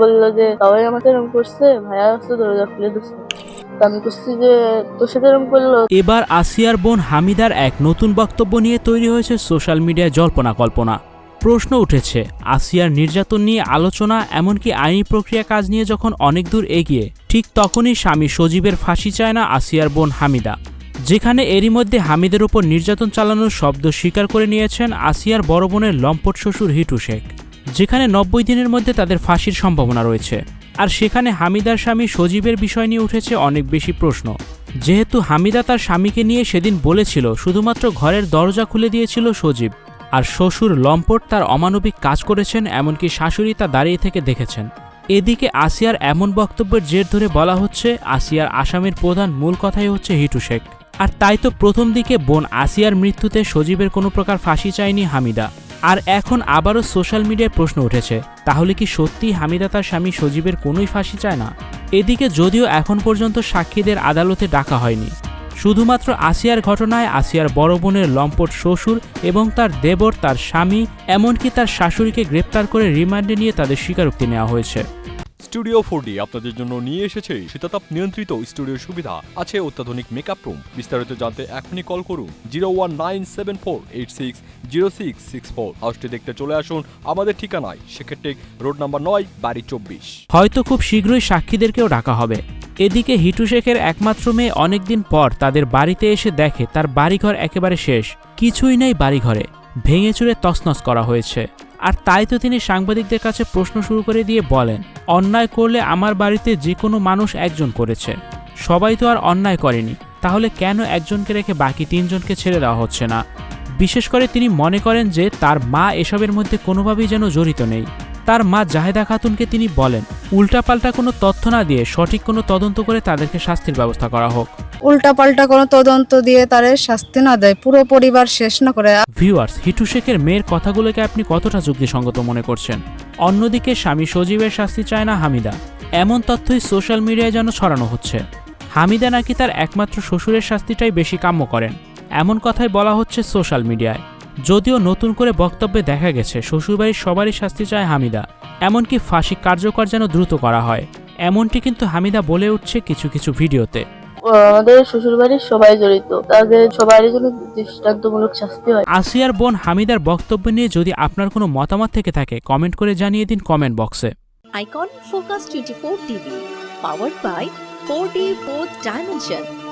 বলল যে, সবাই আমাকে এরকম করছে, ভাইয়া আসছে দরজা খুলে দিচ্ছে এবার আসিয়ার বোন হামিদার এক নতুন বক্তব্য নিয়ে তৈরি হয়েছে সোশ্যাল মিডিয়ায় জল্পনা কল্পনা। প্রশ্ন উঠেছে, আসিয়ার নির্যাতন নিয়ে আলোচনা এমনকি আইনি প্রক্রিয়া কাজ নিয়ে যখন অনেক দূর এগিয়ে, ঠিক তখনই স্বামী সজীবের ফাঁসি চায় না আসিয়ার বোন হামিদা। যেখানে এরই মধ্যে হামিদের উপর নির্যাতন চালানোর শব্দ স্বীকার করে নিয়েছেন আসিয়ার বড় বোনের লম্পট শ্বশুর হিটু শেখ। যেখানে নব্বই দিনের মধ্যে তাদের ফাঁসির সম্ভাবনা রয়েছে। আর সেখানে হামিদার স্বামী সজীবের বিষয় নিয়ে উঠেছে অনেক বেশি প্রশ্ন। যেহেতু হামিদা তার স্বামীকে নিয়ে সেদিন বলেছিল, শুধুমাত্র ঘরের দরজা খুলে দিয়েছিল সজীব, আর শ্বশুর লম্পট তার অমানবিক কাজ করেছেন, এমনকি শাশুড়ি তা দাঁড়িয়ে থেকে দেখেছেন। এদিকে আসিয়ার এমন বক্তব্যের জের ধরে বলা হচ্ছে, আসিয়ার আসামের প্রধান মূল কথাই হচ্ছে হিটু শেখ। আর তাই তো প্রথম দিকে বোন আসিয়ার মৃত্যুতে সজীবের কোনো প্রকার ফাঁসি চায়নি হামিদা। আর এখন আবারও সোশ্যাল মিডিয়ায় প্রশ্ন উঠেছে, তাহলে কি সত্যি হামিদা তার স্বামী সজীবের কোনোই ফাঁসি চায় না? এদিকে যদিও এখন পর্যন্ত সাক্ষীদের আদালতে ডাকা হয়নি, শুধুমাত্র আসিয়ার ঘটনায় আসিয়ার বড় বোনের লম্পট শ্বশুর এবং তার দেবর তার স্বামী, এমনকি তার শাশুড়িকে গ্রেপ্তার করে রিমান্ডে নিয়ে তাদের স্বীকারোক্তি নেওয়া হয়েছে। স্টুডিও ফোর আপনাদের জন্য নিয়ে এসেছে শীতাতাপ নিয়ন্ত্রিত স্টুডিও সুবিধা। আছে অত্যাধুনিক মেকআপ রুম বিস্তারিত জানতে এখনই কল করুন zero one nine seven four eight six zero six six four হাউসটি দেখতে চলে আসুন আমাদের ঠিকানায়। সেক্ষেত্রে রোড নাম্বার নয়, বাড়ি চব্বিশ। হয়তো খুব শীঘ্রই সাক্ষীদেরকেও ডাকা হবে। এদিকে হিটু শেখের একমাত্র মেয়ে অনেকদিন পর তাদের বাড়িতে এসে দেখে তার বাড়িঘর একেবারে শেষ। কিছুই নেই বাড়িঘরে। ভেঙে চুরে তছনছ করা হয়েছে। আর তাই তো তিনি সাংবাদিকদের কাছে প্রশ্ন শুরু করে দিয়ে বলেন, অন্যায় করলে আমার বাড়িতে যে কোনো মানুষ একজন করেছে। সবাই তো আর অন্যায় করেনি। তাহলে কেন একজনকে রেখে বাকি তিনজনকে ছেড়ে দেওয়া হচ্ছে না? বিশেষ করে তিনি মনে করেন যে তার মা এসবের মধ্যে কোনোভাবেই যেন জড়িত নেই। তার মা জাহেদা খাতুনকে তিনি বলেন উল্টাপাল্টা কোনো তথ্য না দিয়ে সঠিক কোনো তদন্ত করে তাদেরকে শাস্তির ব্যবস্থা করা হোক। উল্টাপাল্টা কোনো তদন্ত দিয়ে তাদের শাস্তি না দেয় পুরো পরিবার শেষ না করে। ভিউয়ার্স হিটু শেখের মেয়ের কথাগুলোকে আপনি কতটা যুক্তিসঙ্গত মনে করছেন? অন্যদিকে স্বামী সজীবের শাস্তি চায় না হামিদা। এমন তথ্যই সোশ্যাল মিডিয়ায় যেন ছড়ানো হচ্ছে। হামিদা নাকি তার একমাত্র শ্বশুরের শাস্তিটাই বেশি কাম্য করেন। এমন কথাই বলা হচ্ছে সোশ্যাল মিডিয়ায়। যদিও নতুন করে বক্তব্যে দেখা গেছে শ্বশুরবাড়ির সবারই শাস্তি চায় হামিদা। এমনকি ফাঁসি কার্যকর যেন দ্রুত করা হয়। এমনটি কিন্তু হামিদা বলে উঠছে কিছু কিছু ভিডিওতে। আমাদের শ্বশুর বাড়ির সবাই জড়িত। তাদের সবারই জন্য দৃষ্টান্তমূলক শাস্তি হয়। আসিয়ার বোন হামিদার বক্তব্য নিয়ে যদি আপনার কোনো মতামত থেকে থাকে কমেন্ট করে জানিয়ে দিন কমেন্ট বক্সে। Icon Focus 24 TV, powered by 4D 4th Dimension.